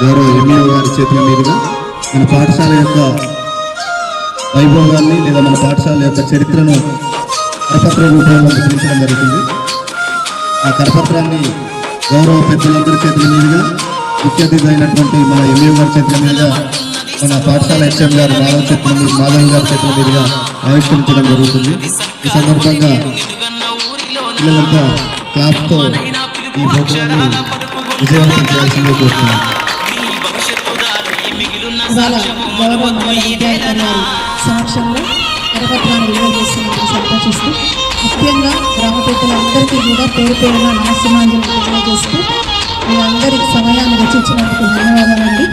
గౌరవ ఎంఈఓ గారి చేతుల మీదుగా మన పాఠశాల యొక్క వైభవాన్ని లేదా మన పాఠశాల యొక్క చరిత్రను కరపత్ర రూపంలో ముద్రించడం జరుగుతుంది. ఆ కరపత్రాన్ని గౌరవ పెద్దలందరి చేతుల మీదుగా ముఖ్య అతిథి అయినటువంటి మన ఎంఈఓ గారి చేతుల మీదుగా మన పాఠశాల హెచ్ఎం గారు మాధవ్ చేతుల మీద మాధవ్ గారి చేతుల మీదుగా ఆవిష్కరించడం జరుగుతుంది. ఈ సందర్భంగా పిల్లలంతా క్లాప్తో ఈ ప్రోగ్రాన్ని విజయవంతం చేయాల్సిందే కోరుతున్నాను. ఇవాళ గౌరవ మండల విద్యాధికారి గారి సమక్షంలో కరపత్రాన్ని విడుదల చేస్తున్నందుకు సంతోషిస్తూ ముఖ్యంగా గ్రామ పెద్దలందరికీ కూడా పేరు పేరున నరసింహాంజలి తెలియజేస్తూ మీ అందరి సమయాన్ని వెచ్చించినందుకు ధన్యవాదాలండి.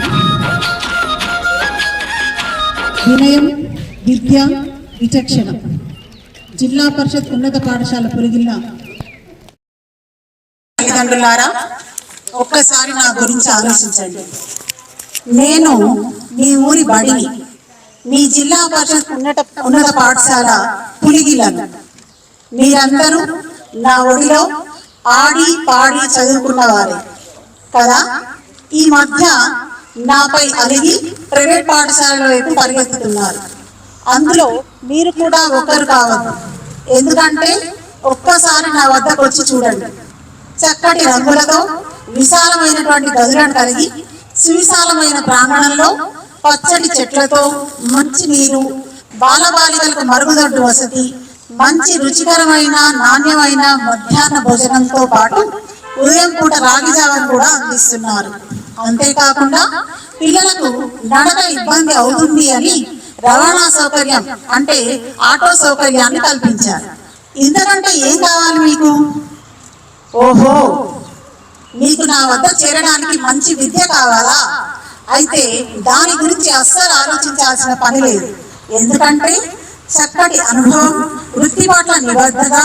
వినయం విద్య విచక్షణ. జిల్లా పరిషత్ ఉన్నత పాఠశాల పొలిగిల్ల. తల్లిదండ్రులారా ఒక్కసారి నా గురించి ఆలోచించండి. నేను మీ ఊరి బడిని మీ జిల్లా పరిషత్ ఉన్నత ఉన్నత పాఠశాల పులిగిలను మీరందరూ నా ఒడిలో ఆడి పాడి చదువుకున్నవారే. కదా? ఈ మధ్య నాపై అలిగి ప్రైవేట్ పాఠశాలల వైపు పరిగెత్తుతున్నారు. అందులో మీరు కూడా ఒకరు కావద్దు. ఎందుకంటే ఒక్కసారి నా వద్దకు వచ్చి చూడండి. చక్కటి రంగులతో విశాలమైనటువంటి గదులను కలిగి సువిశాలమైన ప్రాంగణంలో పచ్చని చెట్లతో మంచి నీరు బాలబాలికలకు మరుగుదొడ్డు వసతి మంచి రుచికరమైన నాణ్యమైన మధ్యాహ్న భోజనంతో పాటు ఉదయం పూట రాగి జావను కూడా అందిస్తున్నారు. అంతేకాకుండా పిల్లలకు నడక ఇబ్బంది అవుతుంది అని రవాణా సౌకర్యం అంటే ఆటో సౌకర్యాన్ని కల్పించారు. ఇంతకంటే ఏం కావాలి మీకు? ఓహో! మీకు నా వద్ద చేరడానికి మంచి విద్య కావాలా? అయితే దాని గురించి అస్సలు ఆలోచించాల్సిన పని లేదు. ఎందుకంటే చక్కటి అనుభవం వృత్తి పట్ల నిబద్ధత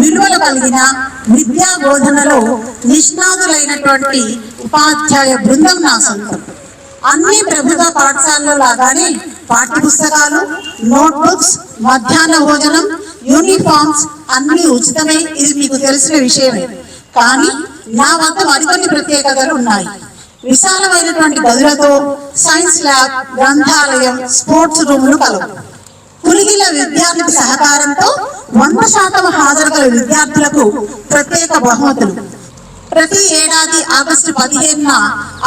విలువలు కలిగిన విద్యా బోధనలో నిష్ణాతులైనటువంటి ఉపాధ్యాయ బృందం నా సొంతం. అన్ని ప్రభుత్వ పాఠశాలలో లాగానే పాఠ్యపుస్తకాలు నోట్బుక్స్ మధ్యాహ్న భోజనం యూనిఫామ్స్ అన్ని ఉచితమే. ఇది మీకు తెలిసిన విషయమే. కానీ నా వద్ద మరికొన్ని ప్రత్యేకతలు ఉన్నాయి. విశాలమైనటువంటి గదులతో సైన్స్ ల్యాబ్ గ్రంథాలయం స్పోర్ట్స్ రూములు కలవు. పులిగిల విద్యార్థి సహకారంతో వంద శాతం హాజరు గల విద్యార్థులకు ప్రత్యేక బహుమతులు. ప్రతి ఏడాది ఆగస్టు పదిహేనున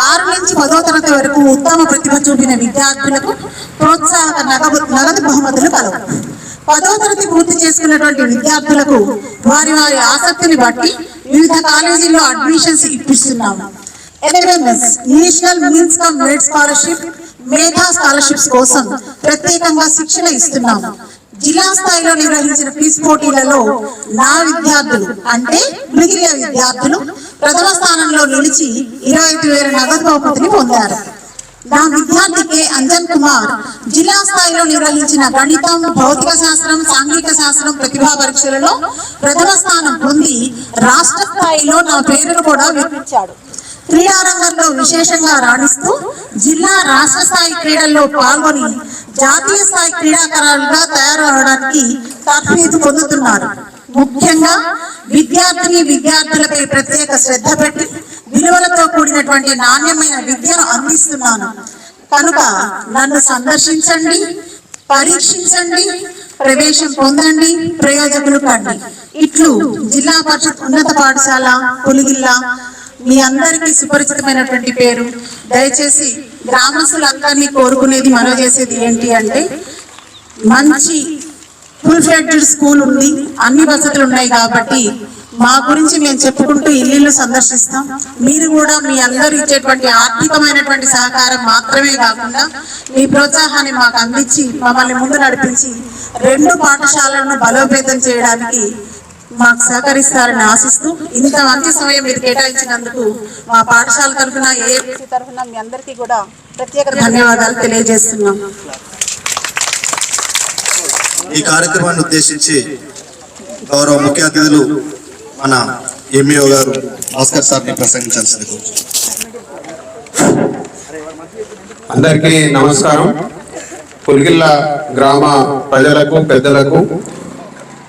ఆరు నుంచి పదో తరగతి వరకు ఉత్తమ ప్రతిభ చూపిన విద్యార్థులకు ప్రోత్సాహక నగదు నగదు బహుమతులు కలవు. పదో తరగతి పూర్తి చేసుకున్నటువంటి విద్యార్థులకు వారి వారి ఆసక్తిని బట్టి వివిధ కాలేజీల్లో admissions ఇప్పిస్తున్నాము. NMS national means of merit scholarship Medha scholarships కోసం ప్రత్యేకంగా శిక్షణ ఇస్తున్నాము. జిల్లా స్థాయిలో నిర్వహించిన క్విజ్ పోటీలలో నా విద్యార్థులు అంటే మిగిలిన విద్యార్థులు ప్రథమ స్థానంలో నిలిచి ఇరవై ఐదు వేల నగదు బహుమతిని పొందారు. నా విద్యార్థి కె. అంజన్ కుమార్ జిల్లా స్థాయిలో నిర్వహించిన గణితం భౌతిక శాస్త్రం సాంఘిక శాస్త్రం ప్రతిభా పరీక్షలలో ప్రథమ స్థానం పొంది రాష్ట్ర స్థాయిలో నా పేరును కూడా వినిపించాడు క్రీడారంగంలో విశేషంగా రాణిస్తూ జిల్లా రాష్ట్ర స్థాయి క్రీడల్లో పాల్గొని జాతీయ స్థాయి క్రీడాకారులుగా తయారు అవడానికి తర్ఫీదు పొందుతున్నారు. ముఖ్యంగా విద్యార్థిని విద్యార్థులపై ప్రత్యేక శ్రద్ధ పెట్టి విలువలతో కూడినటువంటి నాణ్యమైన విద్యను అందిస్తున్నాను. కనుక నన్ను సందర్శించండి పరీక్షించండి ప్రవేశం పొందండి ప్రయోజకులు కండి. ఇట్లు జిల్లా పరిషత్ ఉన్నత పాఠశాల పులిగిల్లా మీ అందరికీ సుపరిచితమైనటువంటి పేరు. దయచేసి గ్రామస్తులందరినీ కోరుకునేది మనో చేసేది ఏంటి అంటే మంచి ఫుల్ ఫ్లెడ్జెడ్ స్కూల్ ఉంది అన్ని వసతులు ఉన్నాయి కాబట్టి మా గురించి మేము చెప్పుకుంటూ ఇల్లు సందర్శిస్తాం. మీరు కూడా మీ అందరు ఇచ్చేటువంటి ఆర్థికమైనటువంటి సహకారం మాత్రమే కాకుండా మీ ప్రోత్సాహాన్ని మాకు అందించి మమ్మల్ని ముందు నడిపించి రెండు పాఠశాలలను బలోపేతం చేయడానికి మాకు సహకరిస్తారని ఆశిస్తూ ఇంత మంచి సమయం మీరు కేటాయించినందుకు మా పాఠశాల తరఫున ఏఎంసీ తరఫున మీ అందరికీ కూడా ప్రత్యేక ధన్యవాదాలు తెలియజేస్తున్నాం. ఈ కార్యక్రమాన్ని ఉద్దేశించి గౌరవ ముఖ్య అతిథులు మన ఎంఈఓ గారు భాస్కర్ సార్ని ప్రసంగించాల్సింది. అందరికీ నమస్కారం. పులిగిల్ల గ్రామ ప్రజలకు పెద్దలకు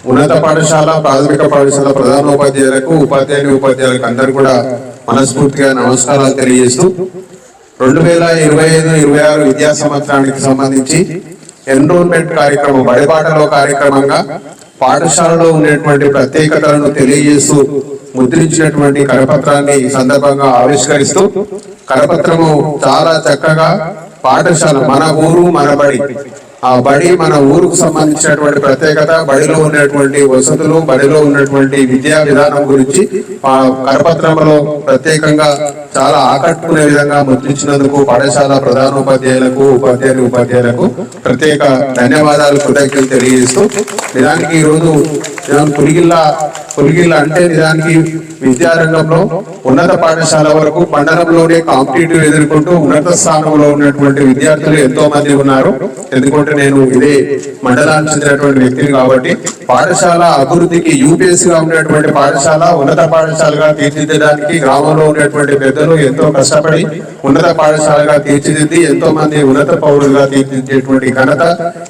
ఉన్నత పాఠశాల ప్రాథమిక పాఠశాల ప్రధానోపాధ్యాయులకు ఉపాధ్యాయుని ఉపాధ్యాయులకు అందరు కూడా మనస్ఫూర్తిగా నమస్కారాలు తెలియజేస్తూ రెండు వేల ఇరవై ఐదు ఇరవై ఆరు విద్యా సంవత్సరానికి సంబంధించి ఎన్రోల్మెంట్ కార్యక్రమం బడిబాటలో కార్యక్రమంగా పాఠశాలలో ఉండేటువంటి ప్రత్యేకతలను తెలియజేస్తూ ముద్రించినటువంటి కరపత్రాన్ని ఈ సందర్భంగా ఆవిష్కరిస్తూ కరపత్రము చాలా చక్కగా పాఠశాల మన ఊరు మన బడి ఆ బడి మన ఊరుకు సంబంధించినటువంటి ప్రత్యేకత బడిలో ఉన్నటువంటి వసతులు బడిలో ఉన్నటువంటి విద్యా విధానం గురించి ఆ కరపత్రంలో ప్రత్యేకంగా చాలా ఆకట్టుకునే విధంగా ముద్రించినందుకు పాఠశాల ప్రధానోపాధ్యాయులకు ఉపాధ్యాయులు ఉపాధ్యాయులకు ప్రత్యేక ధన్యవాదాలు కృతజ్ఞతలు తెలియజేస్తూ నిజానికి ఈ రోజు పులిగిల్ల పులిగిల్ల అంటే నిజానికి విద్యారంగంలో ఉన్నత పాఠశాల వరకు మండలంలోనే కాంపిటేటివ్ ఎదుర్కొంటూ ఉన్నత స్థానంలో ఉన్నటువంటి విద్యార్థులు ఎంతో మంది ఉన్నారు. ఎందుకంటే నేను ఇదే మండలానికి చెందినటువంటి వ్యక్తిని కాబట్టి పాఠశాల అభివృద్ధికి యూపీఎస్గా ఉన్నటువంటి పాఠశాల ఉన్నత పాఠశాలగా తీర్చిదిద్దడానికి గ్రామంలో ఉన్నటువంటి పెద్దలు ఎంతో కష్టపడి ఉన్నత పాఠశాలగా తీర్చిదిద్ది ఎంతో మంది ఉన్నత పౌరులుగా తీర్చిదిద్దేటువంటి ఘనత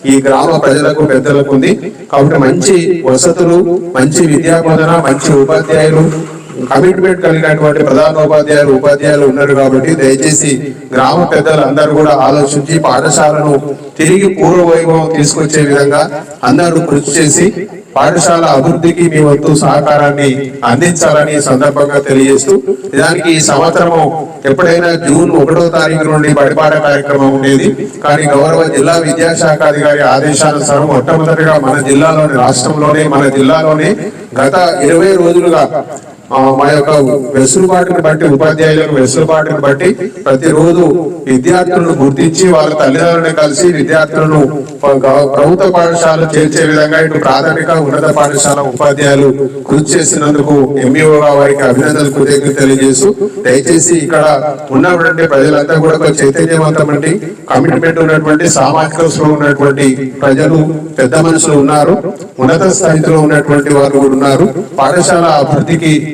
ఈ గ్రామ ప్రజలకు పెద్దలకు ఉంది. కాబట్టి మంచి వసతులు మంచి విద్యాబోధన మంచి ఉపాధ్యాయులు కమిట్మెంట్ కలిగినటువంటి ప్రధానోపాధ్యాయులు ఉపాధ్యాయులు ఉన్నారు కాబట్టి దయచేసి గ్రామ పెద్దలు అందరూ కూడా ఆలోచించి పాఠశాలను తిరిగి పూర్వ వైభవం తీసుకొచ్చే విధంగా అందరూ కృషి చేసి పాఠశాల అభివృద్ధికి మీ వంతు సహకారాన్ని అందించాలని సందర్భంగా తెలియజేస్తూ నిజానికి ఈ సంవత్సరము ఎప్పుడైనా జూన్ ఒకటో తారీఖు నుండి బడిపాట కార్యక్రమం ఉండేది. కానీ గౌరవ జిల్లా విద్యాశాఖ అధికారి ఆదేశానుసారం మొట్టమొదటిగా మన జిల్లాలోని రాష్ట్రంలోనే మన జిల్లాలోనే గత ఇరవై రోజులుగా మా యొక్క వెసులుబాటును బట్టి ఉపాధ్యాయులకు వెసులుబాటును బట్టి ప్రతిరోజు విద్యార్థులను గుర్తించి వాళ్ళ తల్లిదండ్రులను కలిసి విద్యార్థులను ప్రభుత్వ పాఠశాల చేర్చే విధంగా ఇటు ప్రాథమిక ఉన్నత పాఠశాల ఉపాధ్యాయులు కృషి చేసినందుకు ఎంఈఓ వారికి అభినందనలు కృతజ్ఞతలు తెలియజేస్తూ దయచేసి ఇక్కడ ఉన్నటువంటి ప్రజలంతా కూడా ఒక చైతన్యవంతమండి కమిట్మెంట్ ఉన్నటువంటి సామాజిక ఉన్నటువంటి ప్రజలు పెద్ద మనుషులు ఉన్నారు. ఉన్నత స్థాయిలో ఉన్నటువంటి వారు కూడా ఉన్నారు. పాఠశాల అభివృద్ధికి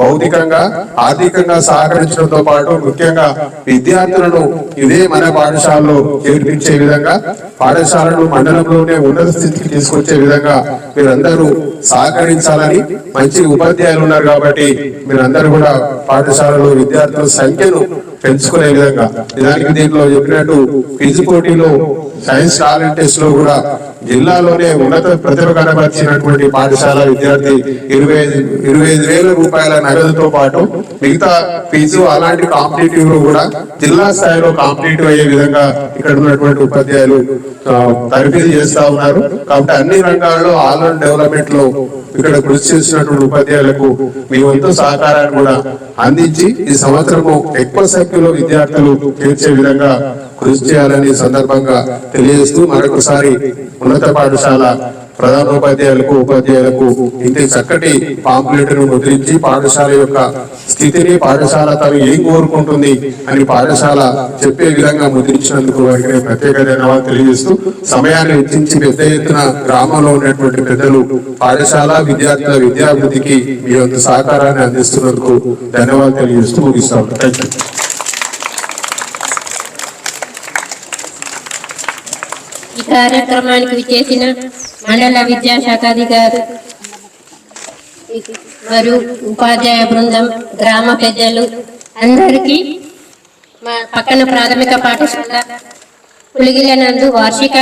భౌతికంగా ఆర్థికంగా సహకరించడంతో పాటు ముఖ్యంగా విద్యార్థులను ఇదే మన పాఠశాలలో చేర్పించే విధంగా పాఠశాలను మండలంలోనే ఉన్నత స్థితికి తీసుకొచ్చే విధంగా మీరందరూ సహకరించాలని మంచి ఉపాధ్యాయులు ఉన్నారు కాబట్టి మీరందరూ కూడా పాఠశాలలో విద్యార్థుల సంఖ్యను పెంచుకునే విధంగా. నిజానికి దీంట్లో చెప్పినట్టు క్విజ్ పోటీలో సైన్స్ టాలెంట్ టెస్ట్లో కూడా జిల్లాలోనే ఉన్నత ప్రతిభ కనబరిచినటువంటి పాఠశాల విద్యార్థి ఇరవై ఐదు ఇరవై ఐదు వేల రూపాయల నగదుతో పాటు మిగతా ఫీజు అలాంటి కాంపిటేటివ్లో కూడా జిల్లా స్థాయిలో కాంపిటేటివ్ అయ్యే విధంగా ఇక్కడ ఉన్నటువంటి ఉపాధ్యాయులు ఆ, చేస్తా ఉన్నారు. కాబట్టి అన్ని రంగాల్లో ఆల్ రౌండ్ డెవలప్మెంట్లో ఇక్కడ కృషి చేసినటువంటి ఉపాధ్యాయులకు మీ వంతు సహకారాన్ని కూడా అందించి ఈ సంవత్సరము ఎక్కువ సంఖ్యలో విద్యార్థులు తీర్చే విధంగా కృషి చేయాలని సందర్భంగా తెలియజేస్తూ మరొకసారి ఉన్నత పాఠశాల ప్రధానోపాధ్యాయులకు ఉపాధ్యాయులకు ఇంత చక్కటి పాంప్లెట్ను ముద్రించి పాఠశాల యొక్క స్థితిని పాఠశాల తను ఏం కోరుకుంటుంది అని పాఠశాల చెప్పే విధంగా ముద్రించినందుకు వారికి నేను ప్రత్యేక ధన్యవాదాలు తెలియజేస్తూ సమయాన్ని వెచ్చించి పెద్ద ఎత్తున గ్రామంలో ఉన్నటువంటి పెద్దలు పాఠశాల విద్యార్థుల విద్యాభివృద్ధికి మీ యొక్క సహకారాన్ని అందిస్తున్నందుకు ధన్యవాదాలు తెలియజేస్తూ ముగిస్తాను. థ్యాంక్ యూ ఈ కార్యక్రమానికి విచ్చేసిన మండల విద్యాశాఖ అధికారి మరియు ఉపాధ్యాయ బృందం గ్రామ పెద్దలు అందరికీ మా పక్కన ప్రాథమిక పాఠశాల పులిగిలనందు వార్షిక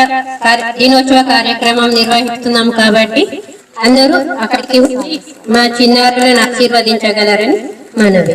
దినోత్సవ కార్యక్రమం నిర్వహిస్తున్నాం కాబట్టి అందరూ అక్కడికి మా చిన్నారులను ఆశీర్వదించగలరని మనవి.